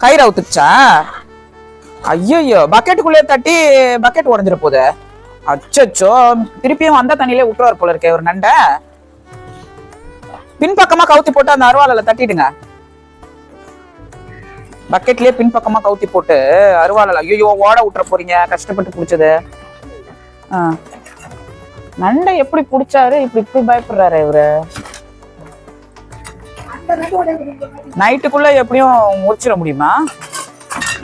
கயிறு அவுத்துச்சா ஐயோ பக்கெட்டுக்குள்ளே தட்டி பக்கெட் உடஞ்சிட போகுது அச்சோ திருப்பியும் வந்த தண்ணியிலே விட்டுருவார் போல இருக்கே ஒரு நண்டை. பின்பக்கமா கவுத்தி போட்டு அந்த அருவாளில் தட்டிடுங்க. பக்கெட்லயே பின்பக்கமா கவுத்தி போட்டு அருவாளில் ஐயோ ஓட விட்டுற போறீங்க கஷ்டப்பட்டு பிடிச்சது ஆ. நண்டை எப்படி பிடிச்சாரு இப்படி இப்படி பயப்படுறாரு இவரு. நைட்டுக்குள்ள எப்படியும் முடிச்சிட முடியுமா?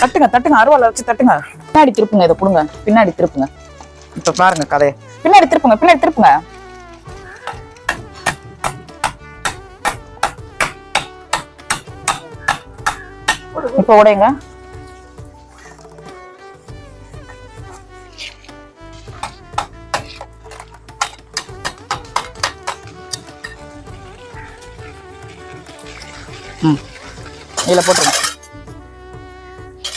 தட்டுங்க தட்டுங்க அருவால வச்சு தட்டுங்க. பின்னாடி திருப்புங்க இதை கொடுங்க பின்னாடி திருப்புங்க. இப்ப பாருங்க கதையை. பின்னாடி திருப்புங்க பின்னாடி திருப்புங்க. இப்ப உடையங்க. ம். இதுல போட்டுருங்க.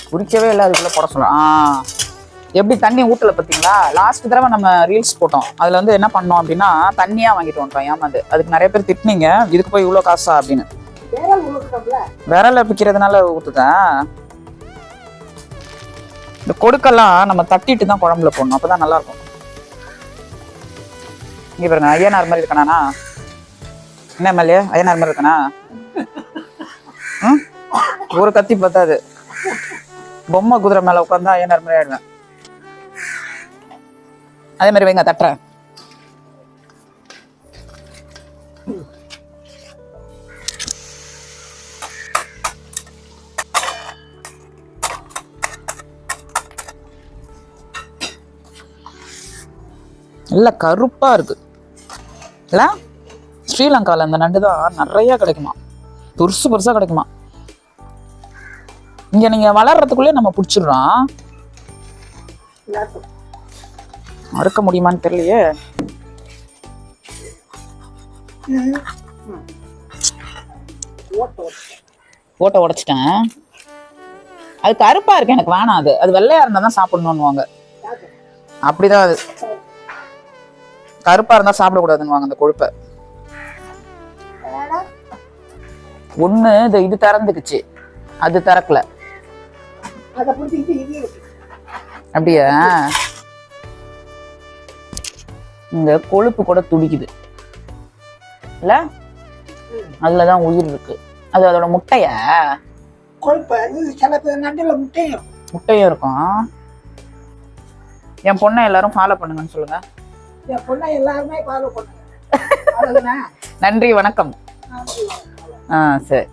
குறிக்கவே இல்லை அதுக்குள்ள போட சொல்ல ஆ. எப்படி தண்ணி ஊட்டல பார்த்தீங்களா? லாஸ்ட் தடவை நம்ம ரீல்ஸ் போட்டோம். அதுல வந்து என்ன பண்ணோம் அப்படின்னா தண்ணியா வாங்கிட்டு வந்துட்டோம் ஏமாந்து. அதுக்கு நிறைய பேர் திட்டினீங்க இதுக்கு போய் இவ்வளோ காசா அப்படின்னு. விரல பிக்கிறதுனால ஊத்துதேன் இந்த கொடுக்கெல்லாம் நம்ம தட்டிட்டு தான் குழம்புல போடணும் அப்பதான் நல்லா இருக்கும் இங்க பாருங்க ஐயனார் மாதிரி இருக்கணானா என்ன மேலே ஐயனார் மாதிரி இருக்கணா ம்? ஒரு கத்தி பத்தாது. பொம்மை குதிரை மேல உட்காந்தா ஐயனார் மாதிரி ஆயிடுவேன்? அதே மாதிரி வைங்க தட்டுறேன். இல்ல கருப்பா இருக்கு. இல்ல? ஸ்ரீலங்கால அந்த நண்டு தான் நிறைய கிடைக்குமா பெருசு பெருசா கிடைக்குமா இங்க நீங்க வளர்றதுக்குள்ளே நம்ம பிடிச்சிடுறோம். மறுக்க முடியுமான்னு தெரியலையே. ஓட்டை உடைச்சிட்டேன். அது கருப்பா இருக்கு எனக்கு வேணாம் அது. அது வெள்ளையா இருந்தா தான் சாப்பிடணும்னுவாங்க. அப்படிதான் அது. கருப்பா இருந்தா சாப்பிடக்கூடாதுன்னு அந்த கொழுப்பை. ஒண்ணு இது இது திறந்துக்குச்சு. அது திறக்கல. அதை பிடிச்சிக்கிட்டு இது இருக்கு. அப்படியா? இந்த கொழுப்பு கூட துடிக்குது. இல்ல? அதுலதான் உயிர் இருக்கு. அது அதோட முட்டைய? கொழுப்பு சில பேர் நண்டுல முட்டையும் முட்டையும் இருக்கும். என் பொண்ணை எல்லாரும் ஃபாலோ பண்ணுங்கன்னு சொல்லுங்க. என் பொண்ணை எல்லாருமே ஃபாலோ பண்ணுங்க. நன்றி வணக்கம். ஆ சரி.